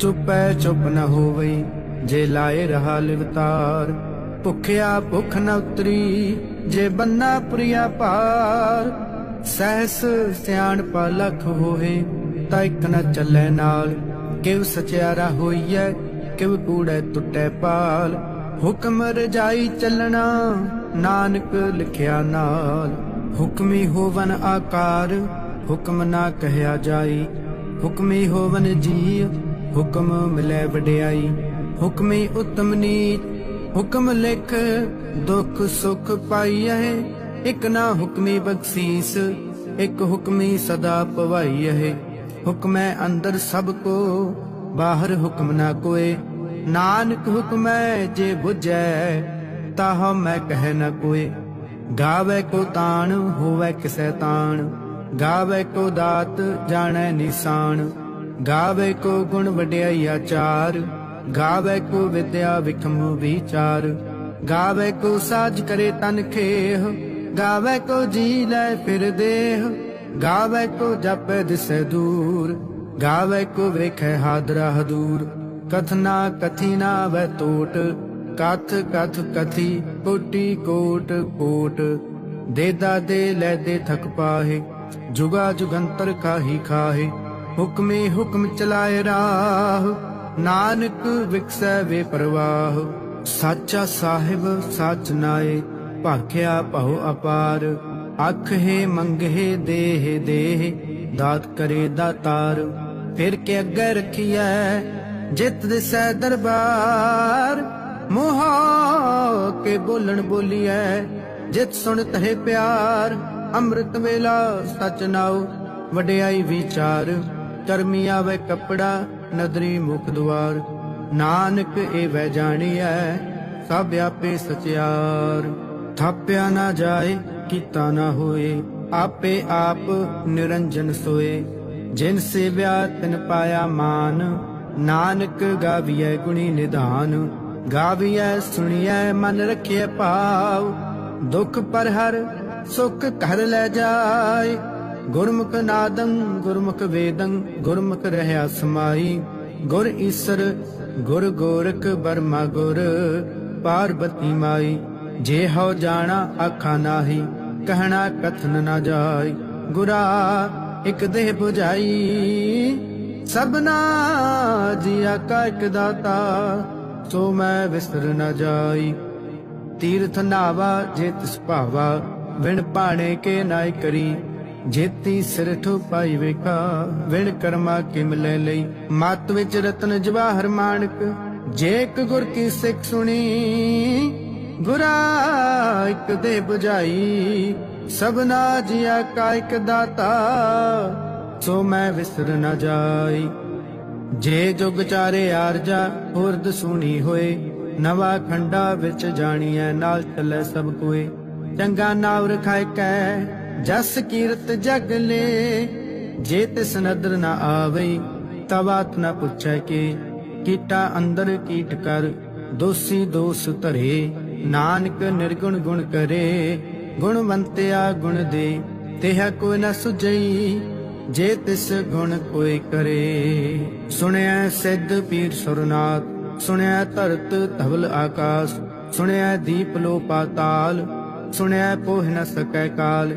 ਚੁੱਪੈ ਚੁੱਪ ਨਾ ਹੋਵੇ ਜੇ ਲਾਏ ਰਹਾ ਲਿਵਤਾਰ। ਭੁਖਿਆ ਭੁਖ ਨਾ ਉਤਰੀ, ਜੇ ਬੰਨਾ ਪ੍ਰਿਆ ਪਾਰ। ਸਹਿਸ ਸਿਆਣ ਲਖ ਹੋਏ ਤਾਂ ਇੱਕ ਨ ਚੱਲੇ ਨਾਲ। ਕਿਵ ਸਚਿਆਰਾ ਹੋਈਐ ਕਿਵ ਕੂੜੈ ਟੁੱਟੈ ਪਾਲ। ਹੁਕਮ ਰਜਾਈ ਚੱਲਣਾ, ਨਾਨਕ ਲਿਖਿਆ ਨਾਲ। ਹੁਕਮੀ ਹੋਵਨ ਆਕਾਰ, ਹੁਕਮ ਨਾ ਕਹਿਆ ਜਾਈ। ਹੁਕਮੀ ਹੋਵਨ ਜੀ ਹੁਕਮ ਮਿਲੇ ਵਡਿਆਈ, ਹੁਕਮੀ ਉਤਮ ਨੀਤ, ਹੁਕਮ ਲਿਖ, ਦੁਖ ਸੁਖ ਪਾਈਐ। ਇਕ ਨਾ ਹੁਕਮੀ ਬਖਸ਼ੀਸ, ਇਕ ਹੁਕਮੀ ਸਦਾ ਪਵਾਈਐ। ਹੁਕਮੈ ਅੰਦਰ ਸਭ ਕੋ, ਬਾਹਰ ਹੁਕਮ ਨਾ ਕੋਏ। ਨਾਨਕ ਹੁਕਮੈ ਜੇ 부ਝੈ ਤਾਹ ਮੈਂ ਕਹਿ ਨ ਕੋਏ। ਗਾਵੇ ਕੋ ਤਾਣ, ਹੋਵੇ ਕਿਸੈ ਤਾਣ। ਗਾਵੇ ਕੋ ਦਾਤ, ਜਾਣੈ ਨਿਸ਼ਾਨ। ਗਾਵੇ ਕੋ ਗੁਣ ਵਡਿਆਈ ਆਚਾਰ ਗਾਵੇ ਕੋ ਵਿਦਿਆ ਵਿਖਮ ਵਿਚਾਰ, ਗਾਵੇ ਕੋ ਸਾਜ ਕਰੇ ਤਨ ਖੇਹ, ਗਾਵੇ ਕੋ ਜੀ ਲੈ ਫਿਰ ਦੇਹ, ਗਾਵੇ ਕੋ ਜਪੈ ਦਿਸੈ ਦੂਰ, ਗਾਵੇ ਕੋ ਵੇਖੈ ਹਾਦਰਾ ਹਦੂਰ, ਕਥਨਾ ਕਥੀ ਵੈ ਟੋਟ ਕਥ ਕਥ ਕਥੀ ਕੋਟੀ ਕੋਟ ਕੋਟ ਦੇਦਾ ਦੇ ਲੈ ਦੇ ਥਕ ਪਾਹੇ, ਜੁਗਾ ਜੁਗੰਤਰ ਕਾਹੀ ਖਾਹੇ ਹੁਕਮੇ ਹੁਕਮ ਚਲਾਏ ਰਾਹ, ਨਾਨਕ ਵਿਕਸੈ ਵੇ ਪ੍ਰਵਾਹ। ਸਾਚਾ ਸਾਹਿਬ, ਸਚ ਨਾਏ, ਭਾਖਿਆ ਭਉ ਅਪਾਰ। ਅੱਖ ਹੈ ਦੇਹ ਦੇਹ, ਦਾਤ ਕਰੇ ਦਾਤਾਰ। ਫਿਰ ਕੇ ਅੱਗੇ ਰਖੀਐ, ਜਿਤ ਦਿਸੈ ਦਰਬਾਰ। ਮੋਹਾ ਕੇ ਬੋਲਣ ਬੋਲੀਐ, ਜਿਤ ਸੁਣ ਤਹਿ ਪਿਆਰ। ਅੰਮ੍ਰਿਤ ਵੇਲਾ ਸਚ ਨਾਉ, ਵਡਿਆਈ ਵਿਚਾਰ। ਕਰਮੀ ਆਵੇ ਕਪੜਾ, ਨਦਰੀ ਮੁਖ ਦੁਆਰ ਨਾਨਕ ਇਹ ਵੈ ਜਾਣੀਐ, ਸਭ ਆਪੇ ਸਚਿਆਰ। ਥਾਪਿਆ ਨਾ ਜਾਏ, ਕੀਤਾ ਨਾ ਹੋਏ, ਆਪੇ ਆਪ ਨਿਰੰਜਨ ਸੋਏ। ਜਿਨ ਸੇਵਿਆ, ਤਿਨ ਪਾਇਆ ਮਾਨ। ਨਾਨਕ ਗਾਵੀਐ ਗੁਣੀ ਨਿਧਾਨ। ਗਾਵੀਐ, ਸੁਣੀਐ, ਮਨ ਰਖਿਐ ਭਾਵ। ਦੁਖ ਪਰ ਹਰ ਸੁਖ ਘਰ ਲੈ ਜਾਏ। ਗੁਰਮੁਖ ਨਾਦੰ, ਗੁਰਮੁਖ ਵੇਦੰ, ਗੁਰਮੁਖ ਰਹਿਆ ਸਮਾਈ। ਗੁਰ ਈਸਰ, ਗੁਰ ਗੋਰਖ ਬਰਮਾ ਗੁਰ, ਪਾਰਬਤੀ ਮਾਈ। ਜੇ ਹਉ ਜਾਣਾ, ਆਖਾ ਨਾਹੀ, ਕਹਿਣਾ ਕਥਨ ਨਾ ਜਾਏ ਗੁਰਾ, ਇਕ ਦੇਹ 부ਝਾਈ ਸਭਨਾ ਜੀਆ ਕਾ ਇਕ ਦਾਤਾ, ਸੋ ਮੈਂ ਵਿਸਰ ਨਾ ਜਾਈ। ਤੀਰਥ ਨਾਵਾ ਜੇ ਤਿਸ ਭਾਵਾ ਵਿਣ ਪਾਣੇ ਕੇ ਨਾਇ ਕਰੀ। ਜੇਤੀ ਸਿਰ ਠੋ ਪਾਈ ਵੇਖਾ, ਵਿਣ ਕਰਮਾ ਕਿਮ ਲੈ ਲਈ। ਮਤ ਵਿੱਚ ਰਤਨ ਜਵਾਹਰ ਮਾਨਕ ਜੇ ਇੱਕ ਗੁਰ ਕੀ ਸਿੱਖ ਸੁਣੀ ਗੁਰਾ ਇੱਕ ਦੇ 부ਝਾਈ ਸਭਨਾ ਜੀਆ ਕਾ ਇੱਕ ਦਾਤਾ, ਸੋ ਮੈਂ ਵਿਸਰ ਨਾ ਜਾਈ। ਜੇ ਜੁਗ ਚਾਰੇ ਆਰਜਾ ਹੁਰਦ ਸੁਣੀ ਹੋਏ। ਨਵਾ ਖੰਡਾ ਵਿੱਚ ਜਾਣੀਐ, ਨਾਲ ਚੱਲੇ ਸਭ ਕੋਏ। ਚੰਗਾ ਨਾਮ ਰਖਾਇ ਕੈ ਜਸ ਕੀਰਤ ਜਗ ਲੈ, ਜੇ ਤਿਸ ਨਦਰ ਨਾ ਆਵੇ ਤਵਾਤ ਨਾ ਪੁੱਛੈ ਕੇ, ਕੀਟਾ ਅੰਦਰ ਕੀਟ ਕਰ, ਦੋਸੀ ਦੋਸ ਧਰੇ, ਨਾਨਕ ਨਿਰਗੁਣ ਗੁਣ ਕਰੇ, ਗੁਣਵੰਤਿਆ ਗੁਣ ਦੇ, ਤਿਹ ਕੋਈ ਨ ਸੁਝਈ, ਜੇ ਤਿਸ ਗੁਣ ਕੋਈ ਕਰੇ। ਸੁਣਿਆ ਸਿੱਧ ਪੀਰ ਸੁਰਨਾਥ ਸੁਣਿਆ ਧਰਤ ਧਵਲ ਆਕਾਸ਼ ਸੁਣਿਆ ਦੀਪ ਲੋ ਪਾਤਾਲ ਸੁਣਿਆ ਪੋਹ ਨ ਸਕੈ ਕਾਲ।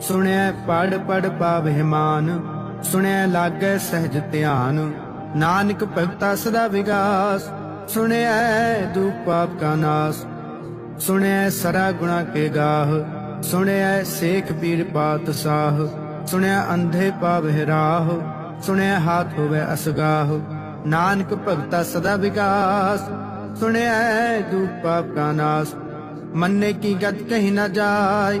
ਸੁਣਿਆ ਪੜ ਪੜ ਪਾਵਹਿਮਾਨ ਸੁਣਿਆ ਲਾਗੈ ਸਹਿਜ ਧਿਆਨ। ਨਾਨਕ ਭਗਤਾ ਸਦਾ ਵਿਗਾਸ, ਸੁਣਿਐ ਦੁਖ ਪਾਪ ਕਾ ਨਾਸ। ਸੁਣਿਐ ਸਰਾ ਗੁਣਾ ਕੇ ਗਾਹ, ਸੁਣਿਐ ਸੇਖ ਪੀਰ ਪਾਤ ਸਾਹ। ਸੁਣਿਆ ਅੰਧੇ ਪਾਵਹਿ ਰਾਹ ਸੁਣਿਆ ਹਾਥ ਹੋਵੇ ਅਸਗਾਹ। ਨਾਨਕ ਭਗਤਾ ਸਦਾ ਵਿਗਾਸ ਸੁਣਿਆ ਦੁਖ ਪਾਪ ਕਾ ਨਾਸ। ਮੰਨੇ ਕੀ ਗਤ ਕਹੀ ਨਾ ਜਾਏ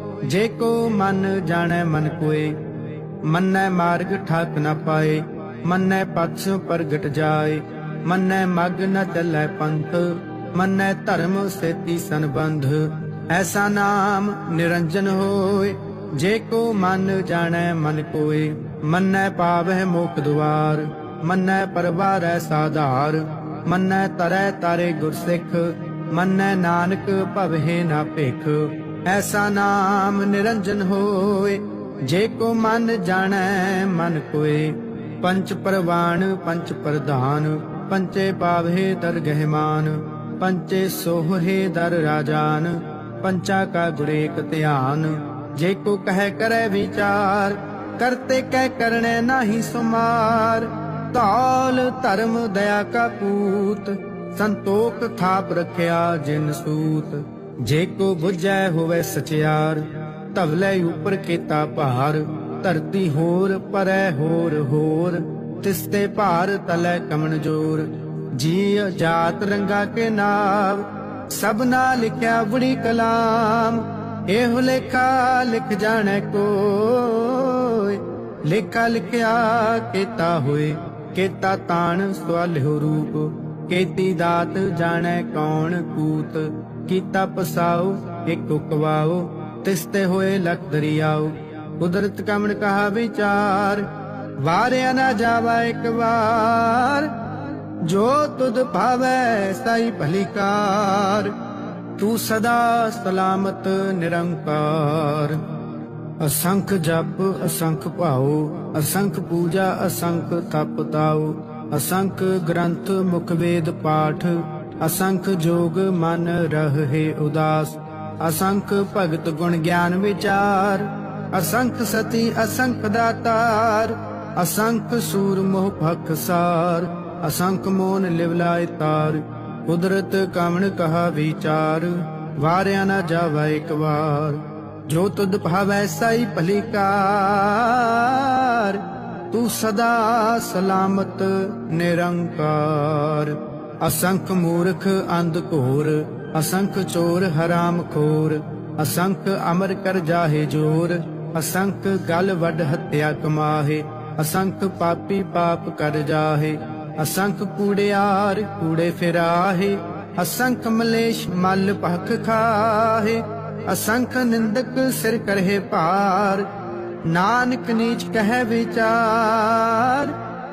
ਜੇ ਕੋ ਮਨ ਜਾਣੈ ਮਨ ਕੋਏ, ਮੰਨੈ ਮਾਰਗ ਠਾਕ ਨ ਪਾਏ, ਮੰਨੈ ਪਛ ਪ੍ਰਗਟ ਜਾਏ, ਮੰਨੈ ਮਗ ਨ ਚੱਲੈ ਪੰਥ, ਮੰਨੈ ਧਰਮ ਸੇਤੀ ਸੰਬੰਧ। ਐਸਾ ਨਾਮ ਨਿਰੰਜਨ ਹੋਏ, ਜੇ ਕੋ ਮਨ ਜਾਣੈ ਮਨ ਕੋਏ, ਮੰਨੈ ਪਾਵਹਿ ਮੋਖ ਦੁਆਰ, ਮੰਨੈ ਪਰਵਾਰੈ ਸਾਧਾਰ, ਮੰਨੈ ਤਰੈ ਤਾਰੇ ਗੁਰਸਿੱਖ, ਮੰਨੈ ਨਾਨਕ ਭਵਹਿ ਨਾ ਭੇਖ। ਐਸਾ ਨਾਮ ਨਿਰੰਜਨ ਹੋਏ, ਜੇ ਕੋ ਮਨ ਜਾਣੈ, ਮਨ ਕੋਏ। ਪੰਚ ਪ੍ਰਵਾਨ ਪੰਚ ਪ੍ਰਧਾਨ, ਪੰਚੇ ਪਾਵਹਿ ਦਰ ਗਹਿਮਾਨ। ਪੰਚੇ ਸੋਹੇ ਦਰ ਰਾਜਾਨ, ਪੰਚਾ ਕਾ ਗੁਰੇਕ ਧਿਆਨ। ਜੇ ਕੋ ਕਹਿ ਕਰੈ ਵਿਚਾਰ, ਕਰਤੇ ਕਹਿ ਕਰਨੇ ਨਾਹੀ ਸੁਮਾਰ। ਤਾਲ ਧਰਮ ਦਇਆ ਕਾ ਪੂਤ, ਸੰਤੋਖ ਥਾਪ ਰਖਿਆ ਜਿਨ ਸੂਤ। ਜੇ ਕੋ 부ਝੈ ਹੋਵੇ ਸਚਿਆਰ ਧਵਲੇ ਉਪਰ ਕੀਤਾ ਭਾਰ। ਧਰਤੀ ਹੋਰ, ਪਰੈ ਹੋਰ ਹੋਰ। ਤਿਸਤੇ ਭਾਰ ਤਲੇ ਕਮਨ ਜੋਰ। ਜੀ ਜਾਤ ਰੰਗਾ ਕੇ ਨਾਮ ਸਭਨਾ ਲਿਖਿਆ ਬੜੀ ਕਲਾਮ। ਇਹੋ ਲੇਖਾ ਲਿਖ ਜਾਣੈ ਕੋਇ, ਲੇਖਾ ਲਿਖਿਆ ਕੀਤਾ ਹੋਏ ਕੀਤਾ ਤਾਣ ਸਵਾਲਿਓ ਰੂਪ, ਕੀਤੀ ਦਾਤ ਜਾਣੈ ਕੌਣ ਕੂਤ। ਕੀਤਾ ਪਸਾਉ ਇੱਕ ਉਕਵਾਓ, ਤਿਸਤੇ ਹੋਏ ਲਖ ਦਰਿਆਓ। ਕੁਦਰਤ ਕਮਣ ਕਹਾ ਵਿਚਾਰ, ਵਾਰਿਆ ਨਾ ਜਾਵਾ ਇੱਕ ਵਾਰ। ਜੋ ਤੁਧ ਭਾਵੈ ਸਾਈ ਭਲੀਕਾਰ ਤੂੰ ਸਦਾ ਸਲਾਮਤ ਨਿਰੰਕਾਰ। ਅਸੰਖ ਜਪ, ਅਸੰਖ ਭਾਉ, ਅਸੰਖ ਪੂਜਾ, ਅਸੰਖ ਤਪ ਤਾਉ। ਅਸੰਖ ਗ੍ਰੰਥ ਮੁਖ ਵੇਦ ਪਾਠ ਅਸੰਖ ਜੋਗ ਮਨ ਰਹੇ ਉਦਾਸ, ਅਸੰਖ ਭਗਤ ਗੁਣ ਗਿਆਨ ਵਿਚਾਰ, ਅਸੰਖ ਸਤੀ ਅਸੰਖ ਦਾਤਾਰ, ਅਸੰਖ ਸੂਰ ਮੋਹ ਭਖਸਾਰ ਅਸੰਖ ਮੋਨ ਲਿਵਲਾਇ ਤਾਰ, ਕੁਦਰਤ ਕਮਣ ਕਹਾ ਵਿਚਾਰ, ਵਾਰਿਆ ਨਾ ਜਾਵੇ ਇੱਕ ਵਾਰ, ਜੋ ਤੁਧ ਭਾਵੈ ਸਾਈ ਭਲੀਕਾਰ ਤੂੰ ਸਦਾ ਸਲਾਮਤ ਨਿਰੰਕਾਰ। ਅਸੰਖ ਮੂਰਖ ਅੰਧ ਘੋਰ, ਅਸੰਖ ਚੋਰ ਹਰਾਮ ਖੋਰ, ਅਸੰਖ ਅਮਰ ਕਰ ਜਾਹੇ ਜੋਰ, ਅਸੰਖ ਗਲ ਵੱਡ ਹੱਤਿਆ ਕਮਾਹੇ, ਅਸੰਖ ਪਾਪੀ ਪਾਪ ਕਰ ਜਾਹੇ, ਅਸੰਖ ਕੂੜਿਆਰ ਕੂੜੇ ਫਿਰਾਹੇ, ਅਸੰਖ ਮਲੇਸ਼ ਮਲ ਭਖ ਖਾਹੇ, ਅਸੰਖ ਨਿੰਦਕ ਸਿਰ ਕਰਹਿ ਭਾਰ, ਨਾਨਕ ਨੀਚ ਕਹਿ ਵਿਚਾਰ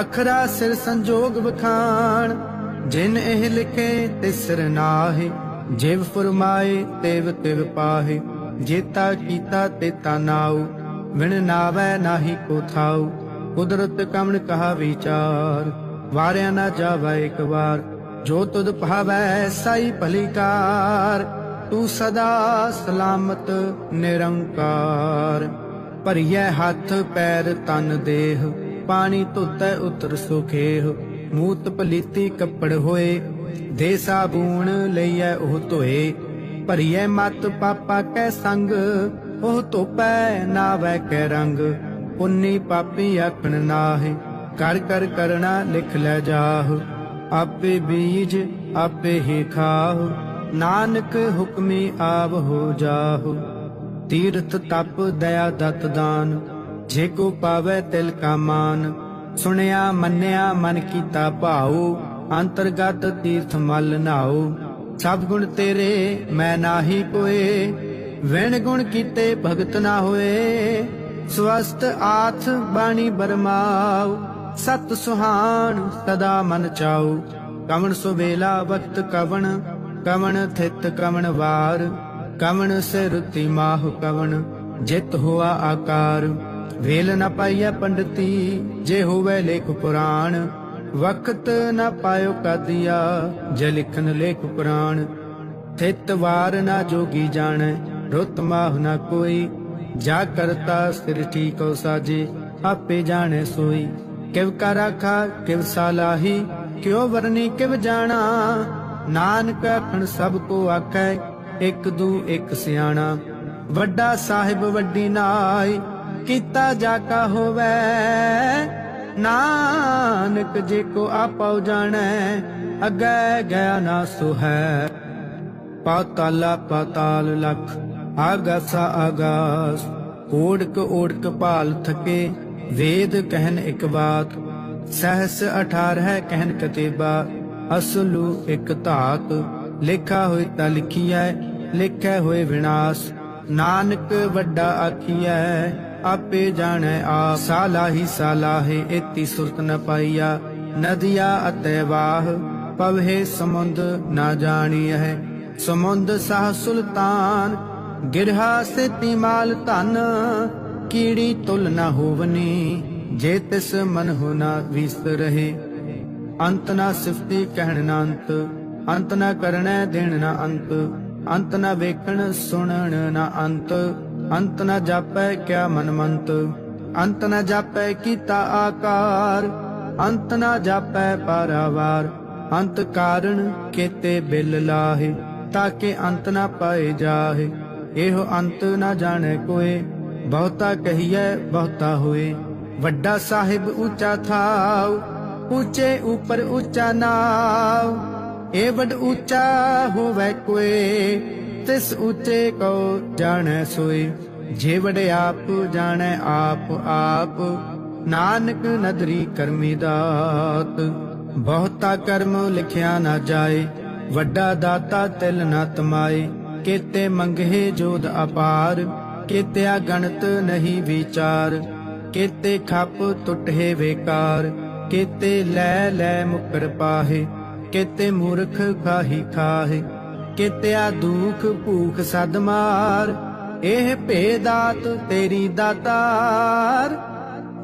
ਅਖਰਾ ਸਿਰ ਸੰਜੋਗ ਵਖਾਣ, ਜਿਨ ਇਹ ਲਿਖੇ ਤੇ ਸਿਰ ਨਾਹੇ, ਜਿਵ ਫਰਮਾਏ ਤਿਵ ਤਿਵ ਪਾਹੇ, ਜੇਤਾ ਕੀਤਾ ਤੇ ਨਾਉ, ਵਿਣ ਨਾਵੈ ਨਾਹੀ ਕੋ ਥਾਉ, ਕੁਦਰਤ ਕਮਣ ਕਹਾ ਵਿਚਾਰ, ਵਾਰਿਆ ਨਾ ਜਾਵੇ ਇੱਕ ਵਾਰ, ਜੋ ਤੁਧ ਭਾਵੈ ਸਾਈ ਭਲੀਕਾਰ ਤੂੰ ਸਦਾ ਸਲਾਮਤ ਨਿਰੰਕਾਰ, ਭਰੀਐ ਹੱਥ ਪੈਰ ਤਨ ਦੇਹ ਪਾਣੀ ਧੁੱਤੈ ਉਤਰ ਸੁਖੇਹ ਮੂਤ ਪਲੀਤੀ ਕੱਪੜ ਹੋਏ, ਦੇ ਸਾਬੂਣ ਲਈਐ ਉਹ ਧੋਏ। ਭਰੀਐ ਮਤ ਪਾਪਾ ਕੈ ਸੰਗ, ਉਹ ਧੋਪੈ ਨਾਵੈ ਕੈ ਰੰਗ। ਪੁੰਨੀ ਪਾਪੀ ਆਖਣ ਨਾਹੇ, ਕਰ ਕਰ ਕਰਣਾ ਲਿਖ ਲੈ ਜਾਹ। ਆਪੇ ਬੀਜ, ਆਪੇ ਹੀ ਖਾਹੁ। ਨਾਨਕ ਹੁਕਮੀ ਆਵ ਹੋ ਜਾਹੁ। ਤੀਰਥ ਤਪ ਦਇਆ ਦਤ ਦਾਨ। ਜੇ ਕੋ ਪਾਵੇ ਤਿਲ ਕਾ ਮਾਨ, ਸੁਣਿਆ, ਮੰਨਿਆ, ਮਨ ਕੀਤਾ ਭਾਉ, ਅੰਤਰਗਤ ਤੀਰਥ ਮਲ ਨਾਉ। ਸਭ ਗੁਣ ਤੇਰੇ, ਮੈਂ ਨਾਹੀ ਕੋਏ ਵਿਣ ਗੁਣ ਕੀਤੇ ਭਗਤ ਨਾ ਹੋਏ। ਸਵਸਤ ਆਥ ਬਾਣੀ ਬਰਮਾਉ, ਸਤ ਸੁਹਾਨ ਸਦਾ ਮਨ ਚਾਉ। ਕਵਣ ਸੁਵੇਲਾ ਵਕਤ ਕਵਣ ਕਵਣ ਥਿਤ ਕਵਣ ਵਾਰ, ਕਵਣ ਸਿਰਤੀ ਮਾਹ ਕਵਣ, ਜਿਤ ਹੋਆ ਆਕਾਰ। ਵੇਲ ਨ ਪਾਈਐ ਪੰਡਤੀ, ਜੇ ਹੋਵੇ ਲੇਖ ਪੁਰਾਣ। ਵਕਤ ਨਾ ਪਾਇਓ ਕਦਿਆ, ਜੇ ਲਿਖਨ ਲੇਖ ਪੁਰਾਣ। ਥਿਤ ਵਾਰ ਨਾ ਜੋਗੀ ਜਾਣੈ, ਰੁੱਤ ਮਾਹ ਨਾ ਕੋਈ। ਜਾ ਕਰਤਾ ਸਿਰ ਠੀਕੋ ਸਾਜੇ, ਆਪੇ ਜਾਣੈ ਸੋਈ। ਕਿਵ ਕਾ ਰਾਖਾ, ਕਿਵ ਸਾਲਾਹੀ ਕਿਉ ਵਰਨੀ ਕਿਵ ਜਾਣਾ। ਨਾਨਕ ਅਖਣ ਸਭ ਕੋ ਆਖੈ, ਇੱਕ ਦੂ ਇੱਕ ਸਿਆਣਾ। ਵੱਡਾ ਸਾਹਿਬ ਵੱਡੀ ਨਾਈ ਕੀਤਾ ਜਾ ਕਾ ਹੋਵੇ। ਨਾਨਕ ਜੇ ਕੋ ਆਪਉ ਜਾਣੈ ਅੱਗੇ ਗਿਆ ਨਾ ਸੁਹੈ। ਪਾਤਾਲਾ, ਪਾਤਾਲ ਲਖ, ਆਗਾਸਾ, ਆਗਾਸ। ਓੜਕ ਓੜਕ ਭਾਲ ਥਕੇ, ਵੇਦ ਕਹਿਨ ਇੱਕ ਬਾਤ। ਸਹਸ 18 ਕਹਿਨ ਕਤੇਬਾ, ਅਸਲੂ ਇੱਕ ਧਾਤ। ਲਿਖਾ ਹੋਇ ਤਾ ਲਿਖੀਐ, ਲਿਖੈ ਹੋਏ ਵਿਨਾਸ਼। ਨਾਨਕ ਵੱਡਾ ਆਖੀਐ ਆਪੇ ਜਾਣੈ ਆ ਸਾਲਾਹੀ ਸਾਲਾਹੇ ਏਤੀ ਸੁਰਤ ਨ ਪਾਈਆ। ਨਦੀਆ ਅਤੈ ਵਾਹ, ਪਵਹਿ ਸਮੁੰਦ ਨਾ ਜਾਣੀਐ। ਸਮੁੰਦ ਸਾਹ ਸੁਲਤਾਨ, ਗਿਰਹਾ ਸੇਤੀ ਮਾਲ ਧਨ। ਕੀੜੀ ਤੁਲ ਨਾ ਹੋਵਨੀ, ਜੇ ਤਿਸ ਮਨ ਹੋ ਨਾ ਵਿਸਤ ਰਹੇ। ਅੰਤ ਨਾ ਸਿਫਤੀ ਕਹਿਣ ਨਾ ਅੰਤ ਅੰਤ ਨਾ ਕਰਣੈ ਦੇਣ ਨਾ ਅੰਤ। ਅੰਤ ਨਾ ਵੇਖਣ ਸੁਣਨ ਨਾ ਅੰਤ। ਅੰਤ ਨਾ ਜਾਪੈ ਕਿਆ ਮਨ ਅੰਤ ਨਾ ਜਾਪੈ ਕੀਤਾ ਆਕਾਰ, ਅੰਤ ਨਾ ਜਾਪੈ ਪਾਰਾਵਾਰ, ਅੰਤ ਕਾਰਣ ਕੇਤੇ ਬਿਲ ਲਾਹੇ, ਤਾਕੇ ਅੰਤ ਨਾ ਪਾਏ ਜਾਹੇ, ਇਹੋ ਅੰਤ ਨਾ ਜਾਣੈ ਕੋਏ, ਬਹੁਤਾ ਕਹੀਐ, ਬਹੁਤਾ ਹੋਏ। ਵੱਡਾ ਸਾਹਿਬ ਉੱਚਾ ਥਾਉ, ਉੱਚੇ ਉਪਰ ਉੱਚਾ ਨਾਉ ਏ ਵੱਡ ਉੱਚਾ ਹੋਵੇ ਕੋਏ। ਤਿਸ ਉੱਚੇ ਕੋ ਜਾਣੈ ਸੋਏ ਜੇ ਆਪ ਜਾਣੈ ਆਪ ਆਪ ਨਾਨਕ ਨਦਰੀ ਕਰਮੀ ਦਾਤ। ਬਹੁਤਾ ਕਰਮ ਲਿਖਿਆ ਨਾ ਜਾਏ, ਵੱਡਾ ਦਾਤਾ ਤਿਲ ਨਾ ਤਮਾਏ। ਕੀਤੇ ਮੰਗਹਿ ਜੋਦ ਅਪਾਰ, ਕੀਤਿਆ ਗਣਤ ਨਹੀਂ ਵਿਚਾਰ। ਕੀਤੇ ਖੱਪ ਟੁੱਟੇ ਵੇਕਾਰ, ਕੀਤੇ ਲੈ ਲੈ ਮੁਕਰ ਪਾਹੇ, ਕੀਤੇ ਮੂਰਖ ਖਾਹੀ ਖਾਹੇ। ਕੀਤਿਆ ਦੁਖ ਭੂਖ ਸਦ ਇਹ ਭੇਦਾਤ ਤੇਰੀ ਦਾਤਾਰ।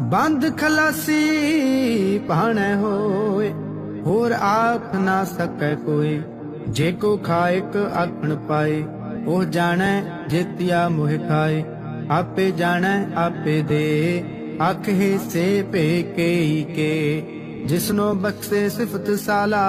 ਬੰਦ ਖਲਾਸੀ ਪਾਣੈ ਹੋਏ, ਹੋਰ ਆਖ ਨਾ ਸਕੈ ਕੋਈ ਜੇ ਕੋ ਖਾਇਕ ਆਖਣ ਪਾਏ, ਉਹ ਜਾਣੈ ਜਿਤਿਆ ਮੋਹ ਖਾਏ। ਆਪੇ ਜਾਣੈ, ਆਪੇ ਦੇ ਆਖੇ ਸੇ ਪੇ ਕੇਈ ਕੇ। ਜਿਸਨੋ ਬਖਸ਼ੇ ਸਿਫਤ ਸਾਲਾ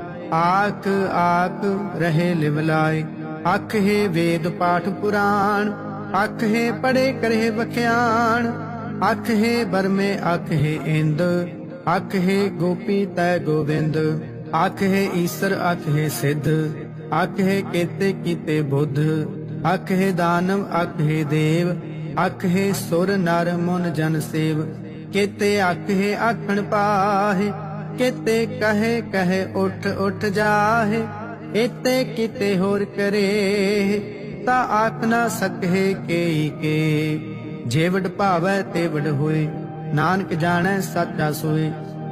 ਆਖ ਆਖ ਰਹੇ ਲਿਵਲਾਏ ਅੱਖ ਹੈ ਵੇਦ ਪਾਠ ਪੁਰਾਣ ਅੱਖ ਹੈ ਪੜੇ ਕਰੇ ਵਖਿਆਣ ਅੱਖ ਹੈ ਬਰਮੇ ਅੱਖ ਹੈ ਇੰਦ ਅੱਖ ਹੈ ਗੋਪੀ ਤੈ ਗੋਬਿੰਦ ਅੱਖ ਹੈ ਈਸ਼ਰ ਅੱਖ ਹੈ ਸਿੱਧ ਅੱਖ ਹੈ ਕੀਤੇ ਕੀਤੇ ਬੁੱਧ ਅੱਖ ਹੈ ਦਾਨਵ ਅੱਖ ਹੈ ਦੇਵ ਅੱਖ ਹੈ ਸੁਰ ਨਰ ਮਨ ਜਨ ਸੇਵ ਕੀਤੇ ਅੱਖ ਹੈ ਆਖਣ ਪਾਹੇ ਕੀਤੇ ਕਹੇ ਕਹੇ, ਉਠ ਉਠ ਜਾਹੇ। ਇਤੇ ਕਿਤੇ ਹੋਰ ਕਰੇ। ਤਾ ਆਖ ਨਾ ਸਕੇ ਕੇਈ ਕੇ। ਜੇ ਭਾਵੈ ਤੇ ਹੋਏ। ਨਾਨਕ ਜਾਣੈ ਸੱਚਾ ਸੋਏ।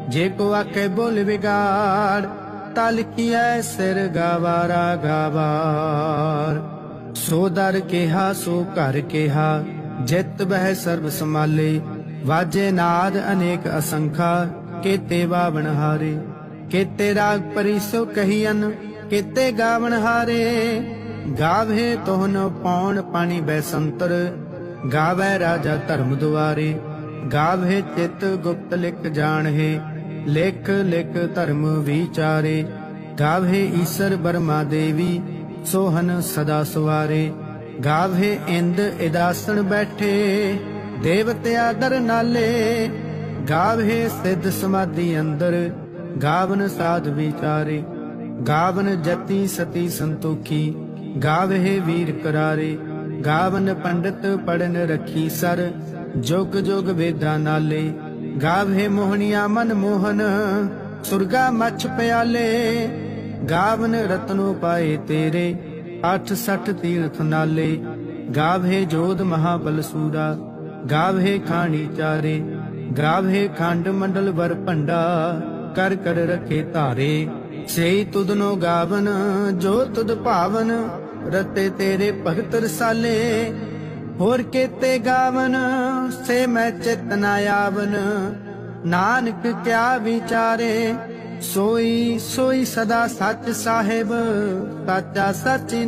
ਜੇ ਕੋ ਆਖੇ ਬੋਲ ਵਿਗਾੜ, ਤਾ ਲਿਖੀਐ ਸਿਰ ਗਾਵਾਰਾ ਗਾਵਾਰ ਸੋ ਦਰ ਕਿਹਾ, ਸੋ ਘਰ ਕਿਹਾ। ਜਿਤ ਬਹਿ ਸਰਬ ਸਮਾਲੇ ਵਾਜੇ ਨਾਦ ਅਨੇਕ ਅਸੰਖਾ। ਕੇਤੇ ਬਾਵਣ ਹਾਰੇ, ਕੇਤੇ ਰਾਗ ਪਰਿਸੋ ਕਹੀਨ ਕੀਤੇ ਗਾਵਨ ਹਾਰੇ। ਗਾਵੇ ਤੋਹਨ ਪੌਣ ਪਾਣੀ ਬੈਸੰਤਰ ਗਾਵੇ ਰਾਜਾ ਧਰਮ ਦੁਆਰੇ। ਗਾਵੇ ਚਿਤ ਗੁਪਤ ਲਿਖ ਜਾਣਹਿ, ਲਿਖ ਲਿਖ ਧਰਮ ਵਿਚਾਰੇ। ਗਾਵੇ ਈਸ਼ਰ ਬਰਮਾ ਦੇਵੀ, ਸੋਹਨ ਸਦਾ ਸਵਾਰੇ। ਗਾਵੇ ਇੰਦ ਇਦਾਸਣ ਬੈਠੇ, ਦੇਵਤਿਆ ਦਰ ਨਾਲੇ ਗਾਵੇ ਸਿੱਧ ਸਮਾਧੀ ਅੰਦਰ, ਗਾਵਨ ਸਾਧ ਵਿਚਾਰੇ, ਗਾਵਨ ਜਤੀ ਸਤੀ ਸੰਤੋਖੀ, ਗਾਵੇ ਵੀਰ ਕਰਾਰੇ, ਗਾਵਨ ਪੰਡਤ ਪੜਨ ਰਖੀ ਸਰ, ਜੁਗ ਜੁਗ ਵੇਦਾਂ ਨਾਲੇ, ਗਾਵੇ ਮੋਹਣੀਆਂ ਮਨ ਮੋਹਨ, ਸੁਰਗਾ ਮੱਛ ਪਿਆਲੇ, ਗਾਵਨ ਰਤਨੋ ਪਾਏ ਤੇਰੇ 86 ਤੀਰਥ ਨਾਲੇ, ਗਾਵੇ ਜੋਧ ਮਹਾਬਲ ਸੂਰਾ, ਗਾਵੇ ਖਾਣੀ ਚਾਰੇ ਗਾਵੇ ਖੰਡ ਮੰਡਲ ਵਰ ਭੰਡਾ, ਕਰ ਕਰ ਰਖੇ ਧਾਰੇ। ਸੇਈ ਤੁਧਨੋ ਗਾਵਨ, ਜੋ ਤੁਧ ਭਾਵਨ, ਰਤੇ ਤੇਰੇ ਭਗਤ ਰਸਾਲੇ। ਹੋਰ ਕੀਤੇ ਗਾਵਨ, ਸੇ ਮੈਂ ਚਿਤ ਆਵਨ। ਨਾਨਕ ਕਿਆ ਵਿਚਾਰੇ, ਸੋਈ ਸੋਈ ਸਦਾ ਸੱਚ ਸਾਹਿਬ, ਸਾਚਾ ਸੱਚੀ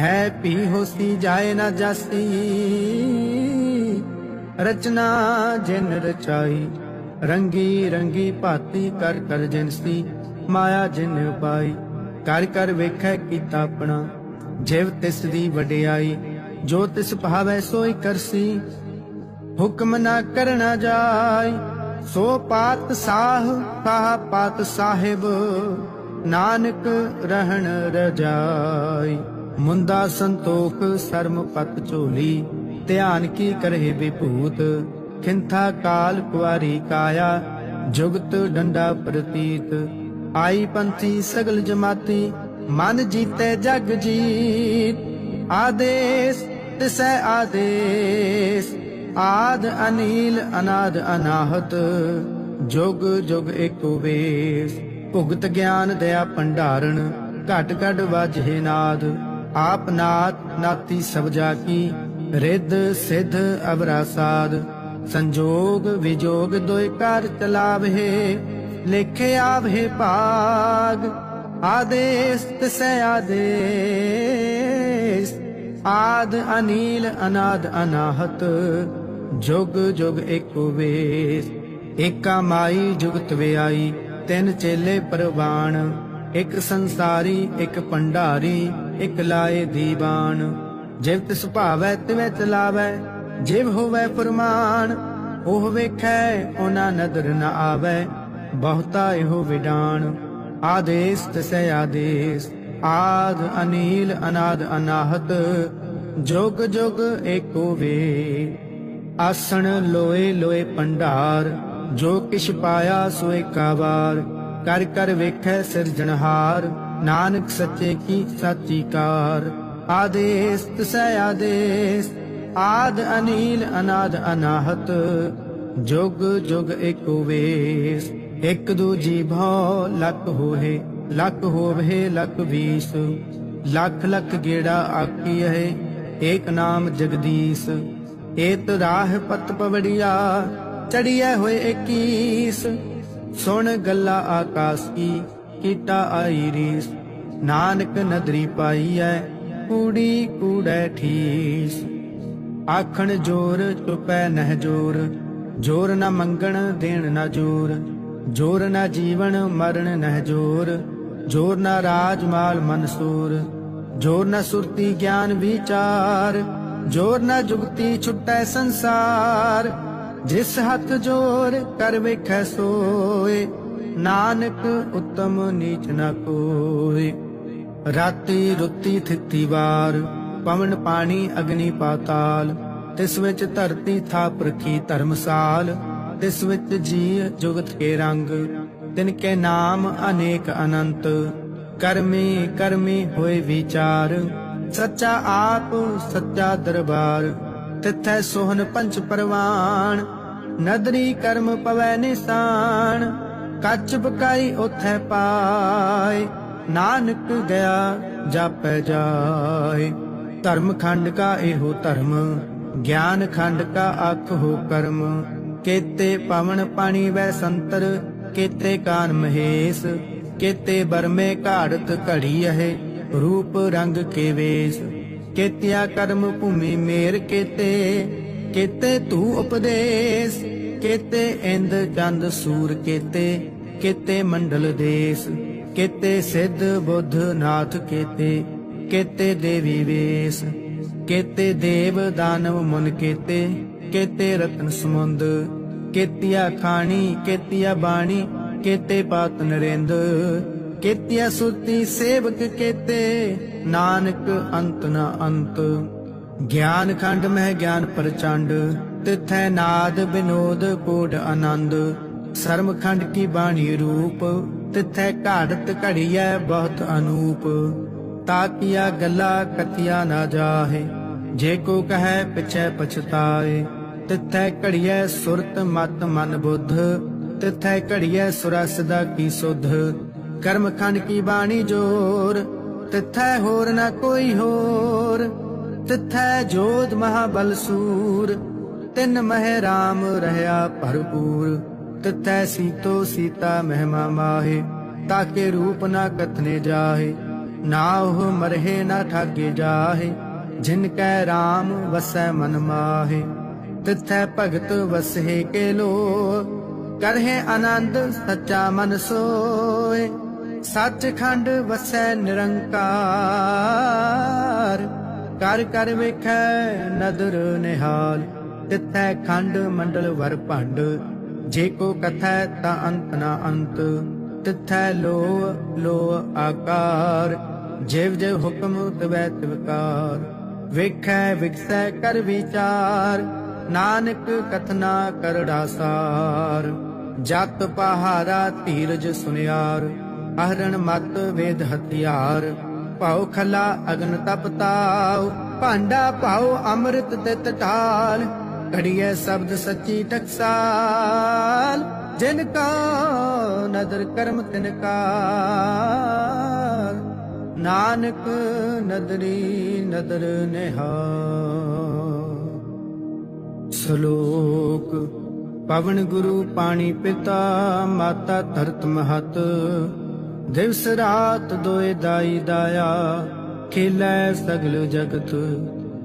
ਹੈ ਪੀ ਹੋਸੀ ਜਾਏ ਨਾ ਜਾਸੀ। ਰਚਨਾ ਜਿਨ ਰਚਾਈ, ਰੰਗੀ ਰੰਗੀ ਭਾਤੀ ਕਰ ਕਰ ਜਿਨਸੀ ਮਾਇਆ ਜਿਨ ਪਾਈ ਕਰ ਕਰ ਵੇਖੈ ਕੀਤਾ ਆਪਣਾ, ਜਿਵ ਤਿਸ ਦੀ ਵਡਿਆਈ। ਜੋ ਤਿਸ ਭਾਵੈ ਸੋਈ ਕਰਸੀ, ਹੁਕਮ ਨਾ ਕਰਨਾ ਜਾਈ। ਸੋ ਪਾਤ ਸਾਹ ਸਾਹ ਪਾਤ ਸਾਹਿਬ, ਨਾਨਕ ਰਹਿਣ ਰਜਾਈ। ਮੁੰਦਾ ਸੰਤੋਖ ਸਰਮ ਪਤ ਝੋਲੀ ਧਿਆਨ ਕੀ ਕਰਹਿ ਵਿਭੂਤ? ਖਿੰਥਾ ਕਾਲ ਕੁਵਾਰੀ ਕਾਇਆ, ਜੁਗਤ ਡੰਡਾ ਪ੍ਰਤੀਤ। ਆਈ ਪੰਥੀ ਸਗਲ ਜਮਾਤੀ, ਮਨ ਜੀਤੇ ਜਗ ਜੀਤ। ਆਦੇਸ, ਤਿਸੈ ਆਦੇਸ, ਆਦ ਅਨੀਲ, ਅਨਾਦ ਅਨਾਹਤ। ਜੁਗ ਜੁਗ ਏਕੋ ਵੇਸ, ਭੁਗਤ ਗਿਆਨ ਦਇਆ ਭੰਡਾਰਨ। ਘਟ ਘਟ ਵਾਜੇ ਨਾਦ, ਆਪ ਨਾਤ, ਨਾਤੀ ਸਭ ਜਾ ਕੀ। ਰਿੱਧ ਸਿੱਧ ਅਵਰਾ ਸਾਧ, ਸੰਜੋਗ ਵਿਜੋਗ ਦੋਇ ਕਰ ਚਲਾਵੇ ਲਿਖੇ ਆਵੇ ਭਾਗ, ਆਦੇਸ ਤਿਸੈ ਆਦੇਸ, ਆਦ ਅਨੀਲ ਅਨਾਦ ਅਨਾਹਤ, ਜੁਗ ਜੁਗ ਏਕੋ ਵੇਸ, ਏਕਾ ਮਾਈ ਜੁਗਤ ਵਿਆਈ, ਤਿੰਨ ਚੇਲੇ ਪਰਵਾਣ, ਇੱਕ ਸੰਸਾਰੀ, ਇੱਕ ਭੰਡਾਰੀ, ਇੱਕ ਲਾਏ ਦੀਵਾਨ। ਜਿਵ ਤਿਸ ਭਾਵੈ ਤਿਵੇਂ ਚਲਾਵੈ, ਜਿਵ ਹੋਵੇ ਫਰਮਾਨ, ਉਹ ਵੇਖੈ, ਉਹਨਾਂ ਨਦਰ ਨ ਆਵੈ, ਬਹੁਤਾ ਇਹੋ ਵਿਡਾਨ ਆਦੇਸ ਤਿਸੈ ਆਦੇਸ, ਆਦ ਅਨੀਲ ਅਨਾਦ ਅਨਾਹਤ, ਜੁਗ ਜੁਗ ਏਕੋ ਵੇ। ਆਸਣ ਲੋਏ ਲੋਏ ਪੰਡਾਰ, ਜੋ ਕਿਛ ਪਾਇਆ ਸੋ ਏਕਾ ਵਾਰ। ਕਰ ਕਰ ਵੇਖੈ ਸਿਰਜਣਹਾਰ, ਨਾਨਕ ਸੱਚੇ ਕੀ ਸਾਚੀ ਕਾਰ। ਆਦੇਸ, ਤਸੈ ਆਦੇਸ, ਆਦ ਅਨੀਲ, ਅਨਾਦ ਅਨਾਹਤ, ਜੁਗ ਜੁਗ ਏਕੋ ਵੇਸ, ਇੱਕ ਦੂਜੀ ਭਉ ਲੱਖ ਹੋਏ ਲੱਖ ਹੋਵੇ ਲਕ ਵੀਸ, ਲੱਖ ਲੱਖ ਗੇੜਾ ਆਕੀ ਹੈ ਏਕ ਨਾਮ ਜਗਦੀਸ਼, ਏਤ ਰਾਹ ਪਤ ਪਵੜੀਆ, ਚੜੀਐ ਹੋਏ 21 ਸੁਣ ਗੱਲਾ ਆਕਾਸ ਕੀ ਕੀਟਾ ਆਈ ਰੀਸ, ਨਾਨਕ ਨਦਰੀ ਪਾਈਐ ਕੂੜੀ ਕੂੜੈ ਠੀਸ। ਆਖਣ ਜੋਰ ਚੁਪੈ ਨਹਿ ਜੋਰ। ਜੋਰ ਨਾ ਮੰਗਣ ਦੇਣ ਨਾ ਜੋਰ। ਜੋਰ ਨਾ ਜੀਵਨ ਮਰਨ ਨਹਿ ਜੋਰ। ਜੋਰ ਨਾ ਰਾਜ ਮਾਲ ਮਨਸੂਰ। ਜੋਰ ਨਾ ਸੁਰਤੀ ਗਿਆਨ ਵਿਚਾਰ। ਜੋਰ ਨਾ ਜੁਗਤੀ ਛੁਟੈ ਸੰਸਾਰ। ਜਿਸ ਹੱਥ ਜੋਰ ਕਰ ਵੇਖੈ ਸੋਏ। ਨਾਨਕ ਉਤਮ ਨੀਚ ਨਾ ਕੋਏ। ਰਾਤੀ ਰੁੱਤੀ ਥਿੱਤੀ ਵਾਰ, ਪਵਨ ਪਾਣੀ ਅਗਨੀ ਪਾਤਾਲ, ਤਿਸ ਵਿੱਚ ਧਰਤੀ ਥਾਪ ਰਖੀ ਧਰਮਸਾਲ, ਤਿਸ ਵਿੱਚ ਜੀ ਜੁਗਤ ਕੇ ਰੰਗ, ਤਿਨ ਕੇ ਨਾਮ ਅਨੇਕ ਅਨੰਤ, ਕਰਮੀ ਕਰਮੀ ਹੋਏ ਵਿਚਾਰ, ਸੱਚਾ ਆਪ ਸੱਚਾ ਦਰਬਾਰ, ਤਿਥੈ ਸੋਹਨ ਪੰਚ ਪਰਵਾਨ ਨਦਰੀ ਕਰਮ ਪਵੈ ਨਿਸਾਨ ਕੱਚ ਬਕਾਈ ਉਥੈ ਪਾਏ। ਨਾਨਕ ਗਿਆ, ਜਾਪੈ ਜਾਏ। ਧਰਮ ਖੰਡ ਕਾ ਇਹੋ ਧਰਮ, ਗਿਆਨ ਖੰਡ ਕਾ ਆਖ ਹੋ ਕਰਮ। ਕੇਤੇ ਪਵਨ ਪਾਣੀ ਵੈ ਸੰਤਰ, ਕੇਤੇ ਕਾਨ ਮਹੇਸ਼। ਕੇਤੇ ਬਰਮੇ ਘਾੜਤ ਘੜੀ ਹੈ ਰੂਪ ਰੰਗ ਕੇ ਵੇਸ। ਕੇਤਿਆ ਕਰਮ ਭੂਮੀ ਮੇਰ ਕੇਤੇ ਕੇਤੇ ਤੂ ਉਪਦੇਸ। ਕੇਤੇ ਇੰਦ ਚੰਦ ਸੂਰ ਕੇਤੇ ਕੇਤੇ ਮੰਡਲ ਦੇਸ। ਕੇਤੇ ਸਿੱਧ ਬੁੱਧ ਨਾਥ, ਕੇਤੇ ਕੇਤੇ ਦੇਵੀ ਵੇਸ, ਕੇਤੇ ਦੇਵ ਦਾਨਵ ਮੁਨ ਕੇਤੇ ਕੇਤੇ ਰਤਨ ਸਮੁੰਦ, ਕੇਤੀਆ ਖਾਣੀ, ਕੇਤੀਆ ਬਾਣੀ, ਕੇਤੇ ਪਾਤ ਨਰੇਂਦ, ਕੇਤੀਆ ਸੁਰਤੀ ਸੇਵਕ ਕੇਤੇ, ਨਾਨਕ ਅੰਤ ਨਾ ਅੰਤ। ਗਿਆਨ ਖੰਡ ਮਹਿ ਗਿਆਨ ਪ੍ਰਚੰਡ, ਤਿਥੈ ਨਾਦ ਬਿਨੋਦ ਕੋਟ ਆਨੰਦ। ਸਰਮ ਖੰਡ ਕੀ ਬਾਣੀ ਰੂਪ ਤਿਥੈ ਘਾੜਤ ਘੜੀਐ ਬਹੁਤ ਅਨੂਪ, ਤਾਕੀਆ ਗੱਲਾ ਕਥਿਆ ਨਾ ਜਾਹੇ, ਜੇ ਕੋ ਕਹੈ ਪਿਛੈ ਪਛਤਾਏ। ਤਿਥੈ ਘੜੀਐ ਸੁਰਤ ਮਤ ਮਨ ਬੁੱਧ, ਤਿਥੈ ਘੜੀਐ ਸੁਰਸ ਦਾ ਕੀ ਸੁਧ। ਕਰਮ ਖੰਡ ਕੀ ਬਾਣੀ ਜੋਰ, ਤਿਥੈ ਹੋਰ ਨਾ ਕੋਈ ਹੋਰ। ਤਿਥੈ ਜੋਧ ਮਹਾਬਲ ਸੂਰ, ਤਿੰਨ ਮਹਿ ਰਾਮ ਰਹਾ ਭਰਪੂਰ। ਤਿਥੈ ਸੀਤੋ ਸੀਤਾ ਮਹਿਮਾ ਮਾਹੇ, ਤਾਕੇ ਰੂਪ ਨਾ ਕਥਨੇ ਜਾਹੇ, ਨਾ ਉਹ ਮਰਹੇ ਨਾ ਠਾਗੇ ਜਾਹੇ, ਜਿਨ ਕੈ ਰਾਮ ਵਸੈ ਮਨ ਮਾਹੇ। ਤਿਥੈ ਭਗਤ ਵਸਹਿ ਕੇ ਲੋ, ਕਰਹਿ ਆਨੰਦ ਸੱਚਾ ਮਨ ਸੋਏ। ਸੱਚਖੰਡ ਵਸੈ ਨਿਰੰਕਾਰ, ਕਰ ਕਰ ਵੇਖੈ ਨਦਰ ਨਿਹਾਲ, ਤਿਥੈ ਖੰਡ ਮੰਡਲ ਵਰ ਭੰਡ ਜੇ ਕੋ ਕਥੈ ਤਾ ਅੰਤ ਨਾ ਅੰਤ, ਤਿਥੈ ਲੋ ਲੋ ਆਕਾਰ। ਜਿਵ ਜਿਵ ਹੁਕਮ ਤਵੈ ਤਿਵਕਾਰ ਵੇਖੈ ਵਿਖਸੈ ਕਰ ਵਿਚਾਰ, ਨਾਨਕ ਕਥਨਾ ਕਰੜਾ ਸਾਰ ਜਤ ਪਹਾਰਾ ਧੀਰਜ ਸੁਨਿਆਰ, ਅਹਰਣ ਮਤ ਵੇਦ ਹਥਿਆਰ। ਭਾਉ ਖਲਾ ਅਗਨ ਤਪਤਾਉ ਭਾਂਡਾ ਭਾਉ ਅੰਮ੍ਰਿਤ ਤੇ ਟਟਾਲ ਘੜੀਏ ਸ਼ਬਦ ਸੱਚੀ ਟਕਸਾਲ, ਜਿਨ ਕਾ ਨਦਰ ਕਰਮ ਤਿਨ ਕਾ ਨਾਨਕ ਨਦਰੀ ਨਦਰ ਨਿਹਾਲ। ਸ਼ਲੋਕ, ਪਵਨ ਗੁਰੂ ਪਾਣੀ ਪਿਤਾ, ਮਾਤਾ ਧਰਤ ਮਹਤ। ਦਿਵਸ ਰਾਤ ਦੋਏ ਦਾਈ ਦਾਇਆ, ਖੇਲੇ ਸਗਲ ਜਗਤ।